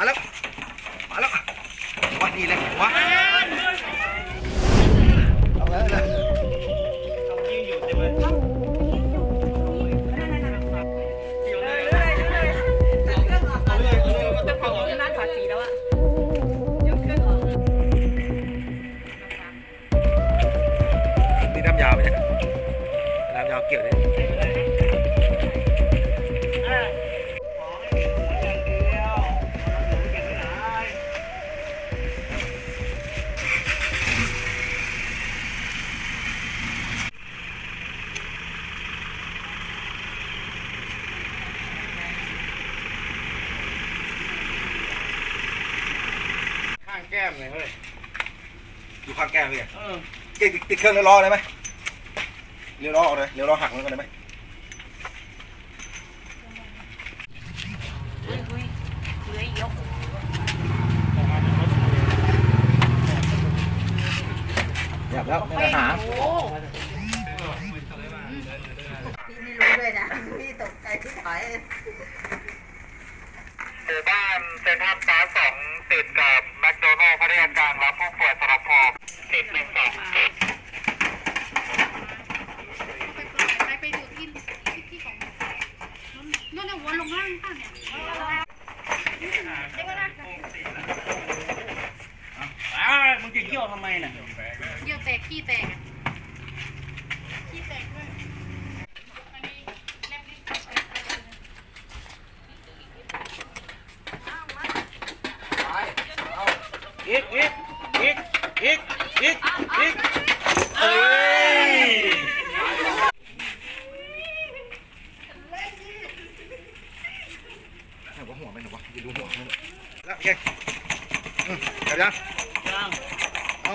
มาแล้ว มาแล้วว่านี่และวะเอาแล้วนะร้านฝาสีแล้วอะยกเครื่องออกนี่น้ำยาวไหมเนี่ยน้ำยาวเกี่ยวเนี่ย ก้มเลยเฮ้ยอยู่ข้างแก้มพี่เออติดติดเครื่องเลี้ยวล้อได้ไหมเลี้ยวล้อออกเลยเลี้ยวล้อหักมันก็ได้ไหมอุ้ยอุ้ยเลื้อยยกหยับแล้วไม่ได้หาโอ้พี่ไม่รู้ด้วยนะพี่ตกใจที่ถอยหมู่บ้านเซ็นทรัลพาร์คสองติดกับแมคโด นกลางรับผู้ป่วยสรพอติดหนึ่งสองไปไปดูที่ที่ที่ของนู่นน่ะวนลงล่างป่ะเนี่ยอ้ามึงจะเยี่ยวทำไมน่ะเยี่ยวแตกขี้แตกอะขี้แตกด้วยอันนี้แลบลิ้น อีกอีกอีกอีกอีกอีกเอ้ยหัวหัวไหมหนูวะไปดูหัวมันแล้วโอเคอืมจับยังยังเอา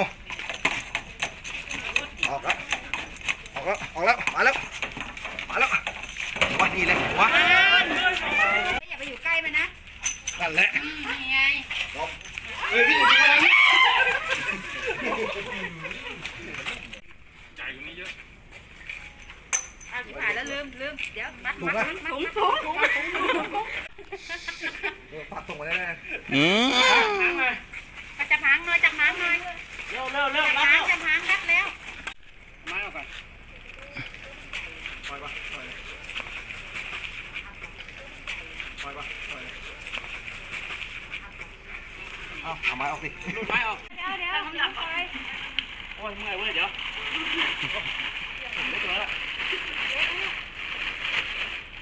ออกแล้วออกแล้วออกแล้วมาแล้วมาแล้วว่านี่แหละวะอย่าไปอยู่ใกล้มันนะนั่นแหละอืมนี่ไงเฮ้ยพี่อยู่ที่ไหนอ้าวที่ผ่านแล้วลืมลืมเดี๋ยวมัดถูมักดนะถุงถุงถุงเออฝากส่งมาได้แน่ก็จะพังหน่อยจะพังหน่อยเร็วเร็วเร็วจะรับพัแล้งวจะพังรัดแล้วไม้ออกก่อนปล่อยปะปล่อยปล่อยปะปล่อย เอาเอาไม้ออกสิลูดไม้ออกเดี๋ยวเดี๋ยวน้ำหนักไปโอ้ยเมื่อยเว้ยเดี๋ยวไม่ตัวละ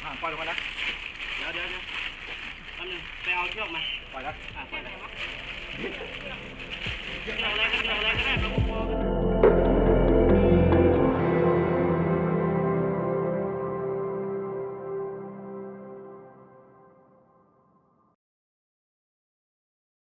อ่าปล่อยลงมานะเดี๋ยวเดี๋ยวเดี๋ยวแป๊บนึงไปเอาเชือกมาปล่อยแล้วอะปล่อยเลยเชือกอะไรก็เชือกอะไรก็ได้ครับผม